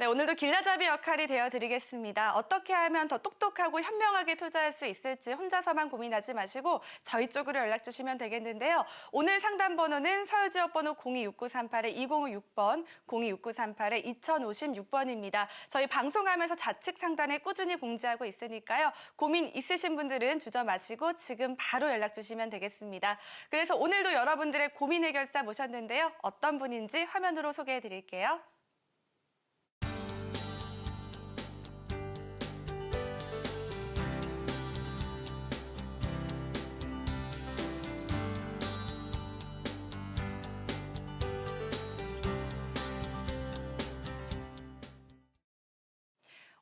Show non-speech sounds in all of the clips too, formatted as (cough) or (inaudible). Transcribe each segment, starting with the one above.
네, 오늘도 길라잡이 역할이 되어드리겠습니다. 어떻게 하면 더 똑똑하고 현명하게 투자할 수 있을지 혼자서만 고민하지 마시고 저희 쪽으로 연락 주시면 되겠는데요. 오늘 상담 번호는 서울지역 번호 026938-2056번, 026938-2056번입니다. 저희 방송하면서 좌측 상단에 꾸준히 공지하고 있으니까요. 고민 있으신 분들은 주저 마시고 지금 바로 연락 주시면 되겠습니다. 그래서 오늘도 여러분들의 고민 해결사 모셨는데요. 어떤 분인지 화면으로 소개해 드릴게요.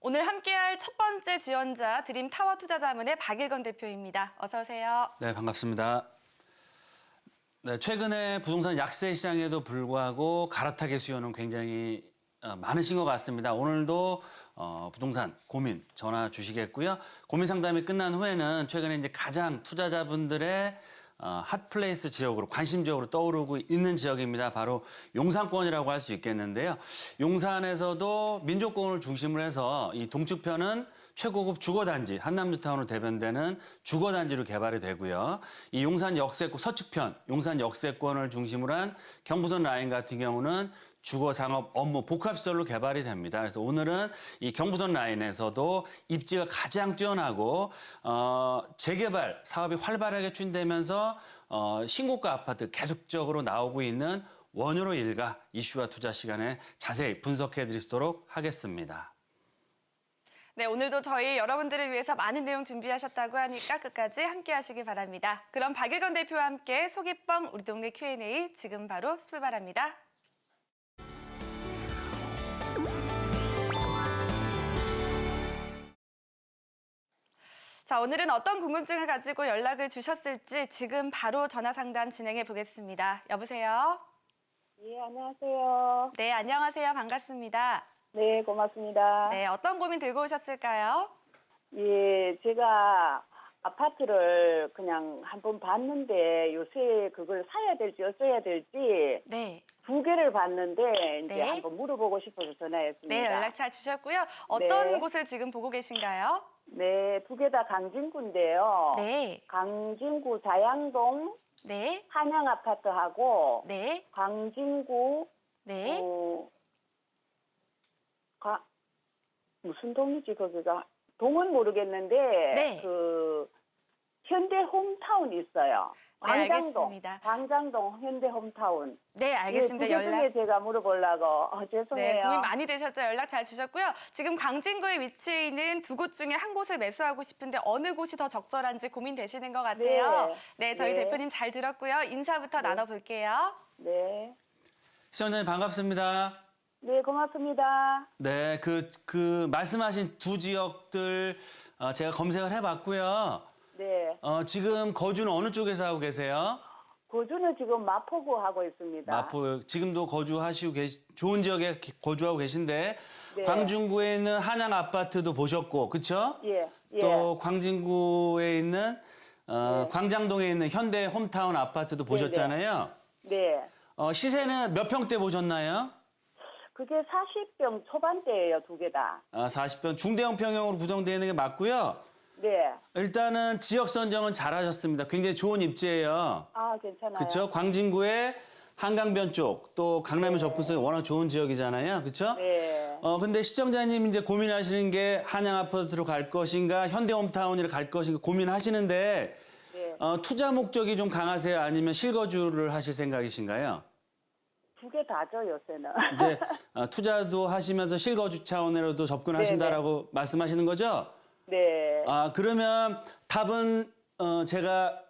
오늘 함께할 첫 번째 지원자 드림 타워 투자자문의 박일건 대표입니다. 어서 오세요. 네, 반갑습니다. 네, 최근에 부동산 약세 시장에도 불구하고 갈아타기 수요는 굉장히 어, 많으신 것 같습니다. 오늘도 어, 부동산 고민 전화 주시겠고요. 고민 상담이 끝난 후에는 최근에 이제 가장 투자자분들의 어, 핫플레이스 지역으로 관심 지역으로 떠오르고 있는 지역입니다. 바로 용산권이라고 할 수 있겠는데요. 용산에서도 민족공원을 중심으로 해서 이 동측편은 최고급 주거단지 한남뉴타운으로 대변되는 주거단지로 개발이 되고요. 이 용산 역세권 서측편 용산 역세권을 중심으로 한 경부선 라인 같은 경우는 주거 상업 업무 복합시설로 개발이 됩니다. 그래서 오늘은 이 경부선 라인에서도 입지가 가장 뛰어나고 어, 재개발 사업이 활발하게 추진되면서 어, 신고가 아파트 계속적으로 나오고 있는 원효로 일가 이슈와 투자 시간에 자세히 분석해 드리도록 하겠습니다. 네, 오늘도 저희 여러분들을 위해서 많은 내용 준비하셨다고 하니까 끝까지 함께 하시기 바랍니다. 그럼 박일건 대표와 함께 속이 뻥 우리 동네 Q&A 지금 바로 출발합니다. 자, 오늘은 어떤 궁금증을 가지고 연락을 주셨을지 지금 바로 전화 상담 진행해 보겠습니다. 여보세요? 예, 안녕하세요. 네, 안녕하세요. 반갑습니다. 네, 고맙습니다. 네, 어떤 고민 들고 오셨을까요? 예, 제가 아파트를 그냥 한 번 봤는데 요새 그걸 사야 될지 어써야 될지 네. 두 개를 봤는데 이제 네. 한번 물어보고 싶어서 전화했습니다. 네, 연락처 주셨고요. 어떤 네. 곳을 지금 보고 계신가요? 네, 두개다 강진구인데요. 네. 강진구 자양동 네. 한양 아파트하고 네. 강진구 네. 어, 가, 무슨 동이지 거기가 동은 모르겠는데 네. 그 현대 홈타운 있어요. 네, 광장동, 알겠습니다. 광장동 현대 홈타운. 네, 알겠습니다. 예, 연락. 중에 제가 물어보려고 어, 죄송해요. 네, 고민 많이 되셨죠? 연락 잘 주셨고요. 지금 광진구에 위치해 있는 두 곳 중에 한 곳을 매수하고 싶은데 어느 곳이 더 적절한지 고민되시는 것 같아요. 네, 저희 네. 대표님 잘 들었고요. 인사부터 나눠볼게요. 네, 시청자님 반갑습니다. 네 고맙습니다. 네, 그, 그 말씀하신 두 지역들 어, 제가 검색을 해봤고요. 네, 어, 지금 거주는 어느 쪽에서 하고 계세요? 고주는 지금 마포구 하고 있습니다. 마포 지금도 거주하시고 계시 좋은 지역에 기- 거주하고 계신데 네. 광중구에 있는 한양 아파트도 보셨고 그렇죠? 예, 예. 또 광진구에 있는 어, 네. 광장동에 있는 현대 홈타운 아파트도 보셨잖아요. 네, 어, 시세는 몇 평대 보셨나요? 그게 40평 초반대예요, 두 개 다. 아, 40평 중대형 평형으로 구성되어 있는 게 맞고요. 네, 일단은 지역 선정은 잘하셨습니다. 굉장히 좋은 입지예요. 아 괜찮아요. 그렇죠? 광진구의 한강변 쪽, 또 강남의 접근성이 워낙 좋은 지역이잖아요. 그렇죠? 네. 어 근데 시청자님 이제 고민하시는 게 한양 아파트로 갈 것인가, 현대홈타운으로 갈 것인가 고민하시는데 네. 어, 투자 목적이 좀 강하세요? 아니면 실거주를 하실 생각이신가요? 두 개 다죠 요새는. 이제 어, 투자도 하시면서 실거주 차원으로도 (laughs) 접근하신다라고 말씀하시는 거죠? 네. 아 그러면 답은 어, 제가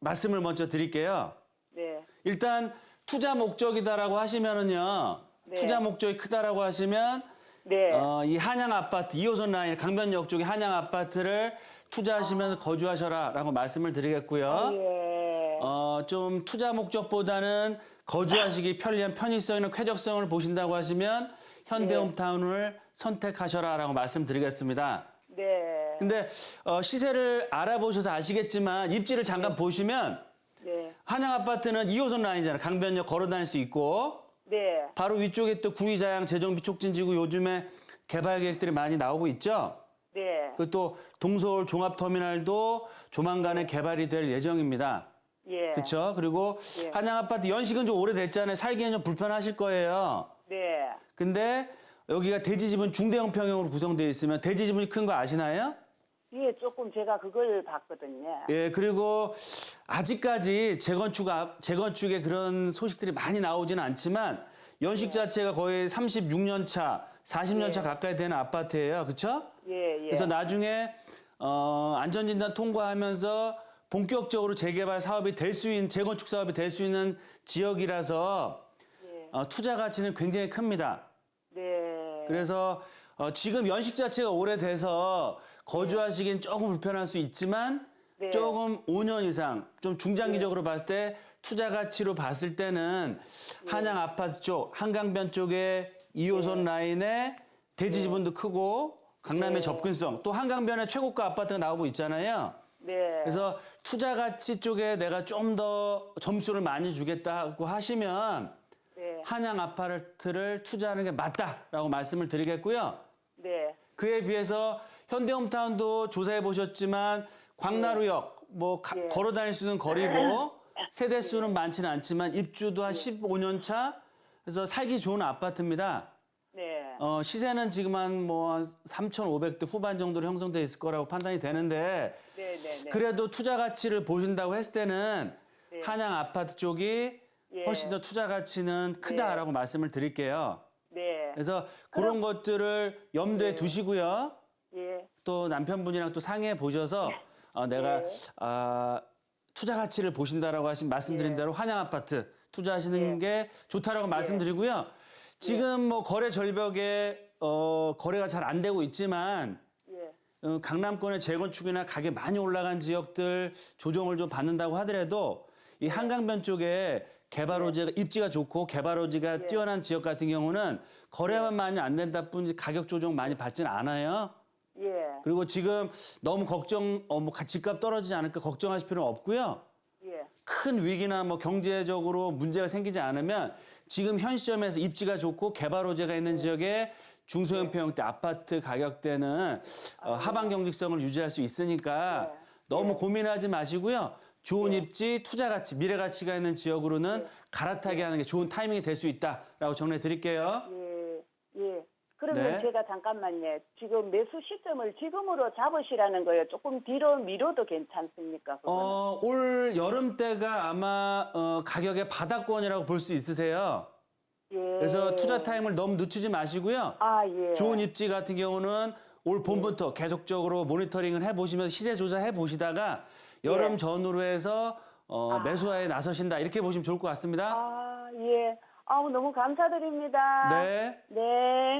말씀을 먼저 드릴게요. 네. 일단 투자 목적이다라고 하시면은요. 네. 투자 목적이 크다라고 하시면 네. 어, 이 한양 아파트 2호선 라인 강변역 쪽에 한양 아파트를 투자하시면서 거주하셔라라고 말씀을 드리겠고요. 예. 어, 좀 투자 목적보다는 거주하시기 편리한 편의성 있는 쾌적성을 보신다고 하시면 현대홈타운을 선택하셔라라고 말씀드리겠습니다. 네. 근데 어, 시세를 알아보셔서 아시겠지만 입지를 잠깐 보시면 네. 한양 아파트는 2호선 라인이잖아요. 강변역 걸어 다닐 수 있고 네. 바로 위쪽에 또 구이자양 재정비 촉진지구 요즘에 개발 계획들이 많이 나오고 있죠. 네. 그리고 또 동서울 종합터미널도 조만간에 개발이 될 예정입니다. 예. 그렇죠? 그리고 예. 한양 아파트 연식은 좀 오래됐잖아요. 살기엔 좀 불편하실 거예요. 네. 근데 여기가 대지 지분 중대형 평형으로 구성되어 있으면 대지 지분이 큰 거 아시나요? 예, 조금 제가 그걸 봤거든요. 예, 그리고 아직까지 재건축 앞, 재건축의 그런 소식들이 많이 나오지는 않지만 연식 자체가 거의 36년 차, 40년 차 예. 가까이 되는 아파트예요. 그렇죠? 예, 예. 그래서 나중에 어, 안전진단 통과하면서 본격적으로 재개발 사업이 될 수 있는 재건축 사업이 될 수 있는 지역이라서 예. 어, 투자 가치는 굉장히 큽니다. 네. 그래서 어, 지금 연식 자체가 오래돼서 거주하시기엔 조금 불편할 수 있지만 네. 조금 5년 이상 좀 중장기적으로 봤을 때 투자 가치로 봤을 때는 한양 아파트 쪽 한강변 쪽에 2호선 라인에 대지 지분도 크고 강남의 네. 접근성 또 한강변에 최고가 아파트가 나오고 있잖아요. 네. 그래서 투자 가치 쪽에 내가 좀 더 점수를 많이 주겠다고 하시면 네. 한양 아파트를 투자하는 게 맞다라고 말씀을 드리겠고요. 네. 그에 비해서 현대홈타운도 조사해 보셨지만 광나루역 뭐 가- 예. 걸어 다닐 수 있는 거리고 세대 수는 많지는 않지만 입주도 한 15년 차 그래서 살기 좋은 아파트입니다. 네. 어, 시세는 지금 한 뭐 3,500대 후반 정도로 형성돼 있을 거라고 판단이 되는데 네, 네, 네. 그래도 투자 가치를 보신다고 했을 때는 네. 한양 아파트 쪽이 예. 훨씬 더 투자 가치는 크다라고 말씀을 드릴게요. 네. 그래서 그런 것들을 염두에 두시고요. 예. 또 남편분이랑 또 상의해 보셔서 어, 내가 네. 아, 투자 가치를 보신다라고 하신 말씀드린 예. 대로 한양 아파트 투자하시는 예. 게 좋다라고 말씀드리고요. 지금 뭐 거래 절벽에 어, 거래가 잘 안 되고 있지만 예. 어, 강남권의 재건축이나 가격 많이 올라간 지역들 조정을 좀 받는다고 하더라도 이 한강변 쪽에 개발 호지가 입지가 좋고 개발 호지가 뛰어난 지역 같은 경우는 거래만 많이 안 된다 뿐이지 가격 조정 많이 받지는 않아요. 예. 그리고 지금 너무 걱정, 어, 뭐 집값 떨어지지 않을까 걱정하실 필요는 없고요. 예. 큰 위기나 뭐 경제적으로 문제가 생기지 않으면 지금 현 시점에서 입지가 좋고 개발 호재가 있는 지역에 중소형 평형대 아파트 가격대는 어, 하방 경직성을 유지할 수 있으니까 네. 너무 고민하지 마시고요. 좋은 입지, 투자 가치, 미래 가치가 있는 지역으로는 갈아타게 하는 게 좋은 타이밍이 될 수 있다라고 정리해 드릴게요. 예. 예. 그러면 네. 제가 잠깐만요. 지금 매수 시점을 지금으로 잡으시라는 거예요. 조금 뒤로 미뤄도 괜찮습니까? 그거는? 어, 올 여름 때가 아마 어, 가격의 바닥권이라고 볼 수 있으세요. 예. 그래서 투자 타임을 너무 늦추지 마시고요. 아, 예. 좋은 입지 같은 경우는 올 봄부터 계속적으로 모니터링을 해보시면서 시세 조사해 보시다가 여름 예. 전후로 해서 어, 매수하에 나서신다 이렇게 보시면 좋을 것 같습니다. 아, 예. 아우, 너무 감사드립니다. 네. 네.